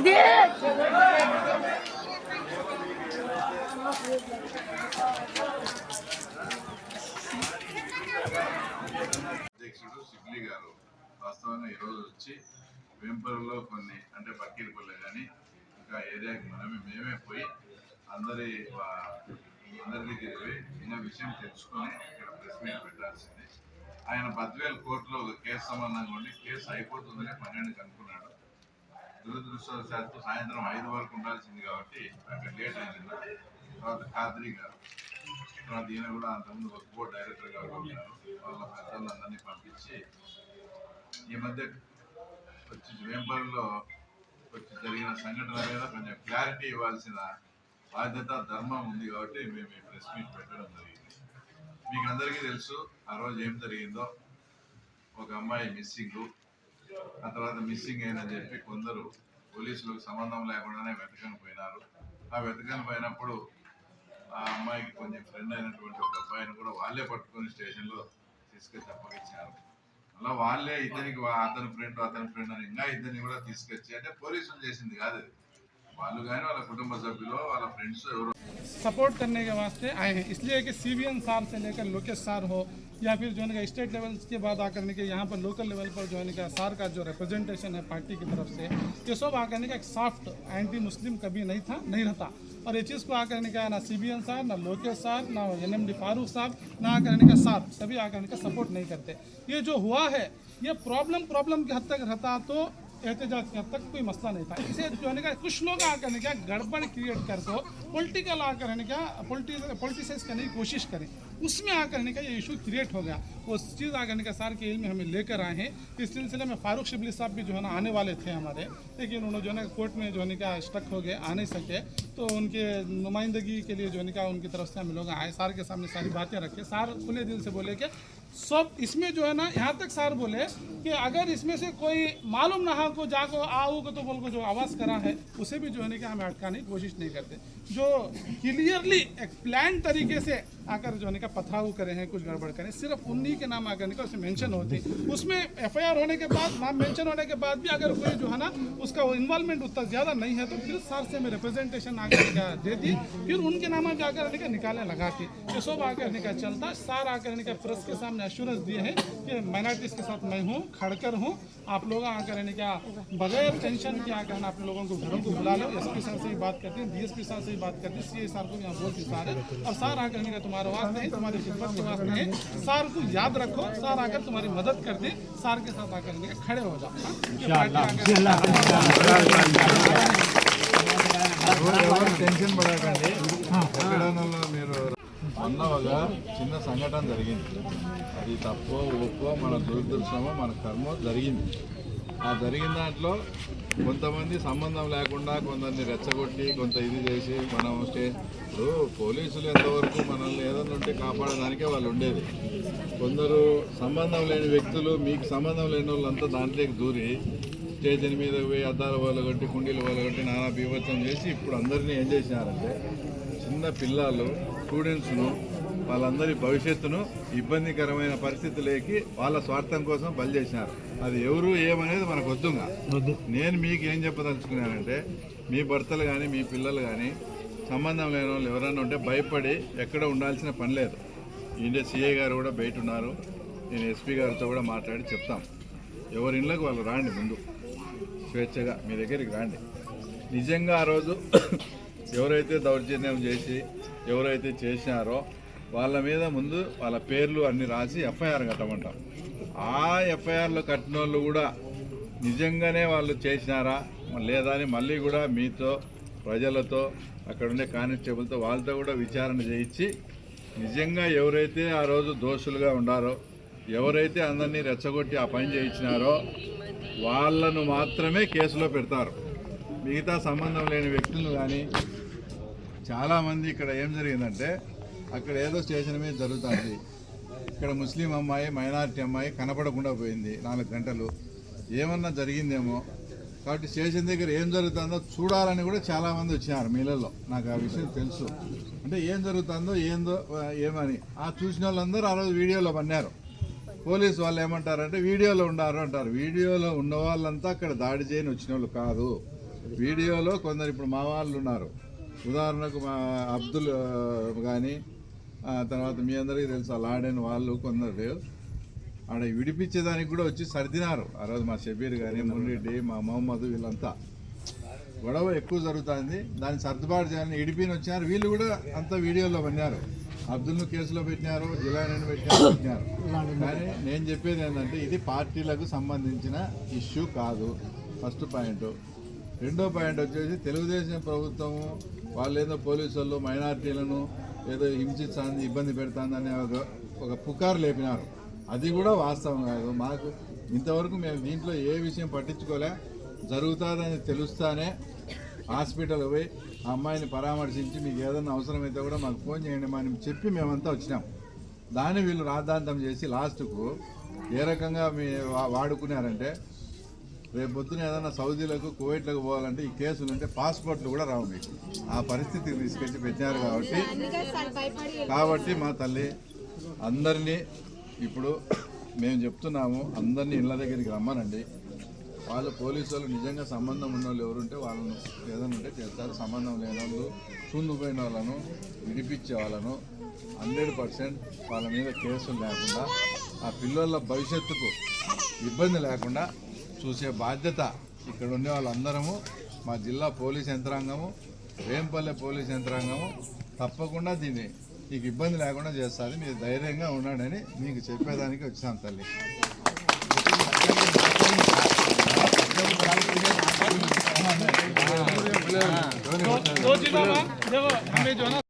ఇది అధ్యక్షుడు సిబ్లీ గారు వాస్తవంగా ఈరోజు వచ్చి వేంపల్లిలో కొన్ని అంటే బక్కీరపల్లి కానీ ఇంకా ఏరియాకి మనమే మేమే పోయి అందరి అందరి దగ్గర పోయి చిన్న విషయం తెలుసుకొని ఇక్కడ ప్రెస్ మీట్ పెట్టాల్సింది. ఆయన బద్వేల్ కోర్టులో ఒక కేసు సంబంధంగా ఉండి కేసు అయిపోతుందని పన్నెండుకి అనుకున్నాడు. దురదృష్టవశాత్తు సాయంత్రం ఐదు వరకు ఉండాల్సింది కాబట్టి అక్కడ లేట్ అయింది తర్వాత ఖాద్రి గారు తర్వాత ఈయన కూడా అంతకుముందు ఒక బోర్డ్ డైరెక్టర్ గారు ఉన్నారు. వాళ్ళ పెద్దలందరినీ పంపించి ఈ మధ్య వచ్చి వేంపల్లిలో వచ్చి జరిగిన సంఘటన మీద కొంచెం క్లారిటీ ఇవ్వాల్సిన బాధ్యత ధర్మం ఉంది కాబట్టి మేము ఈ ప్రెస్ మీట్ పెట్టడం జరిగింది. మీకు అందరికీ తెలుసు ఆ రోజు ఏం జరిగిందో. ఒక అమ్మాయి మిస్సింగ్ ఆ తర్వాత మిస్సింగ్ అయిందని చెప్పి కొందరు పోలీసులకు సంబంధం లేకుండానే వెతకని పోయినారు ఆ వెతకని పోయినప్పుడు ఆ అమ్మాయికి కొంచెం ఫ్రెండ్ అయినటువంటి ఒక అబ్బాయిని కూడా వాళ్ళే పట్టుకొని స్టేషన్లో తీసుకొచ్చి అప్పగించారు అలా వాళ్ళే ఇతనికి వా- అతని ఫ్రెండ్ అతని ఫ్రెండ్ అని ఇంకా ఇద్దరిని కూడా తీసుకొచ్చి అంటే పోలీసులు చేసింది కాదు అది వాళ్ళు కానీ వాళ్ళ కుటుంబ సభ్యులు వాళ్ళ ఫ్రెండ్స్ ఎవరో सपोर्ट करने के वास्ते आए हैं इसलिए कि सीबीएन सार से लेकर लोकेश सार हो या फिर जो है स्टेट लेवल के बाद आकर के यहाँ पर लोकल लेवल पर जो है सार का जो रिप्रेजेंटेशन है पार्टी की तरफ़ से, ये सब आकर का एक सॉफ्ट एंटी मुस्लिम कभी नहीं था, नहीं रहता। और ये चीज़ को आकर का ना सी बी एन साहब, ना लोकेश साहब, ना एन एम डी फारूक साहब, ना आकर का साहब सभी आकर का सपोर्ट नहीं करते। ये जो हुआ है, ये प्रॉब्लम प्रॉब्लम के हद तक रहता तो एहतजाज के हद तक कोई मसला नहीं था। इसे जो है क्या, कुछ लोग आकर क्या, गड़बड़ क्रिएट कर दो पोलिटिकल आकर क्या पोलिटिसाइज करने की कोशिश करें। उसमें आकर क्या, ये इशू क्रिएट हो गया। वो चीज़ आकर का सार के इल्म में हमें लेकर आए हैं। इस सिलसिले में फारूक शिबली साहब भी जो है ना आने वाले थे हमारे। लेकिन उन्होंने जो है ना कोर्ट में जो है क्या स्टक हो गए, आ नहीं सके। तो उनके नुमाइंदगी के लिए जो ना क्या उनकी तरफ़ से हम लोग आए, सार के सामने सारी बातें रखे। सार खुले दिल से बोले कि सब इसमें जो है ना, यहाँ तक सार बोले कि अगर इसमें से कोई मालूम ना को जाको आओ को तो बोल को जो आवाज़ करा है, उसे भी जो है ना कि हमें अटकाने की कोशिश नहीं करते। जो क्लियरली एक प्लान तरीके से आकर जो है पथराव करे हैं, कुछ गड़बड़ करें सिर्फ़ उन्हीं के नाम आकर का उसमें मेंशन होती उसमें एफआईआर होने के बाद, नाम मेंशन होने के बाद भी अगर कोई जो है ना, उसका इन्वॉल्वमेंट उतना ज़्यादा नहीं है तो फिर सार से में रिप्रेजेंटेशन आकर दे दी। फिर उनके नाम पे आकर का निकाले लगाती ये सब आकर का चलता सार आकर का प्रेस के सामने एश्योरेंस दिए हैं कि माइनॉरिटीज़ के साथ मैं हूँ, खड़कर हूँ। आप लोग आकर क्या बगैर टेंशन के आकर आप लोगों को घरों को बुला लो। एस पी सर से भी बात करते हैं डीएसपी सर से भी बात करते हैं। सी सर को यहाँ बोलती सार। है और सार आकर का तुम्हारे वास्ते है तुम्हारी खिदमत के वास्ते है सार को याद रखो सार आकर तुम्हारी मदद कर दे सार के साथ आकर के खड़े हो जाओ हाँ? ये पार्टी आकर- ఎవరు టెన్షన్ పడకండి ఎక్కడైనా మీరు మొన్న ఒక చిన్న సంఘటన జరిగింది అది తప్పో ఒప్పో మన దురదృష్టమో మన కర్మ జరిగింది ఆ జరిగిన దాంట్లో కొంతమంది సంబంధం లేకుండా కొందరిని రెచ్చగొట్టి కొంత ఇది చేసి మనం స్టే ఇప్పుడు పోలీసులు ఎంతవరకు మనల్ని ఏదైనా ఉంటే కాపాడడానికే వాళ్ళు ఉండేది. కొందరు సంబంధం లేని వ్యక్తులు మీకు సంబంధం లేని వాళ్ళంతా దాంట్లోకి దూరి స్టేషన్ మీద పోయి అద్దాల వాళ్ళు కొట్టి కుండీలు వాళ్ళు కొట్టి నానా బీభత్సం చేసి ఇప్పుడు అందరినీ ఏం చేసినారంటే చిన్న పిల్లలు స్టూడెంట్స్ను వాళ్ళందరి భవిష్యత్తును ఇబ్బందికరమైన పరిస్థితులేకి వాళ్ళ స్వార్థం కోసం బలి చేసినారు. అది ఎవరు ఏమనేది మనకు వద్దుగా. నేను మీకు ఏం చెప్పదలుచుకున్నానంటే మీ భర్తలు కానీ మీ పిల్లలు కానీ సంబంధం లేని వాళ్ళు ఎవరైనా ఉంటే భయపడి ఎక్కడ ఉండాల్సిన పని లేదు. ఇండియా సిఐ గారు కూడా బయట ఉన్నారు. నేను ఎస్పీ గారితో కూడా మాట్లాడి చెప్తాం. ఎవరి ఇళ్ళకి వాళ్ళు రాండి ముందు. స్వేచ్ఛగా మీ దగ్గరికి రాండి. నిజంగా ఆ రోజు ఎవరైతే దౌర్జన్యం చేసి ఎవరైతే చేసినారో వాళ్ళ మీద ముందు వాళ్ళ పేర్లు అన్ని రాసి ఎఫ్ఐఆర్ కట్టమంటాం. ఆ ఎఫ్ఐఆర్లో కట్టిన వాళ్ళు కూడా నిజంగానే వాళ్ళు చేసినారా? లేదా అని మళ్ళీ కూడా మీతో ప్రజలతో అక్కడ ఉండే కానిస్టేబుల్తో వాళ్ళతో కూడా విచారణ చేయించి నిజంగా ఎవరైతే ఆ రోజు దోషులుగా ఉండారో ఎవరైతే అందరినీ రెచ్చగొట్టి ఆ పని చేయించినారో వాళ్ళను మాత్రమే కేసులో పెడతారు. మిగతా సంబంధం లేని వ్యక్తులు కానీ చాలామంది ఇక్కడ ఏం జరిగిందంటే అక్కడ ఏదో స్టేషన్ మీద జరుగుతుంది. ఇక్కడ ముస్లిం అమ్మాయి మైనారిటీ అమ్మాయి కనపడకుండా పోయింది నాలుగు గంటలు. ఏమన్నా జరిగిందేమో? కాబట్టి స్టేషన్ దగ్గర ఏం జరుగుతుందో చూడాలని కూడా చాలామంది వచ్చినారు మీలలో. నాకు ఆ విషయం తెలుసు. అంటే ఏం జరుగుతుందో ఏందో ఏమని. ఆ చూసిన వాళ్ళందరూ ఆ రోజు వీడియోలో పన్నారు పోలీసు వాళ్ళు ఏమంటారంటే వీడియోలో ఉన్నారు అంటారు. వీడియోలో ఉన్న వాళ్ళంతా అక్కడ దాడి చేయని వచ్చిన వాళ్ళు కాదు. వీడియోలో కొందరు ఇప్పుడు మా వాళ్ళు ఉన్నారు. ఉదాహరణకు మా అబ్దుల్ కానీ తర్వాత మీ అందరికీ తెలుసు ఆ వాళ్ళు కొందరు ఆడ విడిపించేదానికి కూడా వచ్చి సర్దినారు. ఆ రోజు మా షబీర్ కానీ మున్రెడ్డి మా మహమ్మద్ వీళ్ళంతా. గొడవ ఎక్కువ జరుగుతుంది. దాన్ని సర్దుబాటు చేయాలని ఇడిపిని వచ్చినారు. వీళ్ళు కూడా అంత వీడియోలో పన్నారు అబ్దుల్ను కేసులో పెట్టినారు జిలానీని పెట్టినారు పెట్టినారు. కానీ నేను చెప్పేది ఏంటంటే ఇది పార్టీలకు సంబంధించిన ఇష్యూ కాదు. First point. రెండో పాయింట్ వచ్చేసి తెలుగుదేశం ప్రభుత్వము వాళ్ళు ఏదో పోలీసు వాళ్ళు మైనారిటీలను ఏదో హింసిస్తుంది ఇబ్బంది పెడుతుందని ఒక ఒక పుకారు లేపినారు. అది కూడా వాస్తవం కాదు. మాకు ఇంతవరకు మేము దీంట్లో ఏ విషయం పట్టించుకోలే. జరుగుతుందని తెలుస్తానే హాస్పిటల్ పోయి ఆ అమ్మాయిని పరామర్శించి మీకు ఏదైనా అవసరమైతే కూడా మాకు ఫోన్ చేయండి మనం చెప్పి మేమంతా వచ్చినాం. దాన్ని వీళ్ళు రాద్ధాంతం చేసి లాస్ట్కు ఏ రకంగా మీ వాడుకున్నారంటే రేపు పొద్దున ఏదైనా సౌదీలకు కువైట్లకు పోవాలంటే ఈ కేసులు ఉంటే పాస్పోర్ట్లు కూడా రావు మీకు. ఆ పరిస్థితికి తీసుకొచ్చి పెట్టినారు కాబట్టి కాబట్టి మా తల్లి అందరినీ ఇప్పుడు మేము చెప్తున్నాము అందరినీ ఇళ్ళ దగ్గరికి రమ్మనండి. వాళ్ళు పోలీసు వాళ్ళు నిజంగా సంబంధం ఉన్న వాళ్ళు ఎవరుంటే వాళ్ళను ఏదైనా ఉంటే చేస్తారు. సంబంధం లేని వాళ్ళు చూందుపోయిన వాళ్ళను విడిపించే వాళ్ళను హండ్రెడ్ పర్సెంట్ వాళ్ళ మీద కేసులు లేకుండా ఆ పిల్లల భవిష్యత్తుకు ఇబ్బంది లేకుండా చూసే బాధ్యత ఇక్కడ ఉండే వాళ్ళందరము మా జిల్లా పోలీస్ యంత్రాంగము వేంపల్లె పోలీస్ యంత్రాంగము తప్పకుండా దీన్ని మీకు ఇబ్బంది లేకుండా చేస్తుంది మీరు ధైర్యంగా ఉండండి మీకు చెప్పేదానికి వచ్చాం తల్లి दो चीज़ों में देखो हमें जो है ना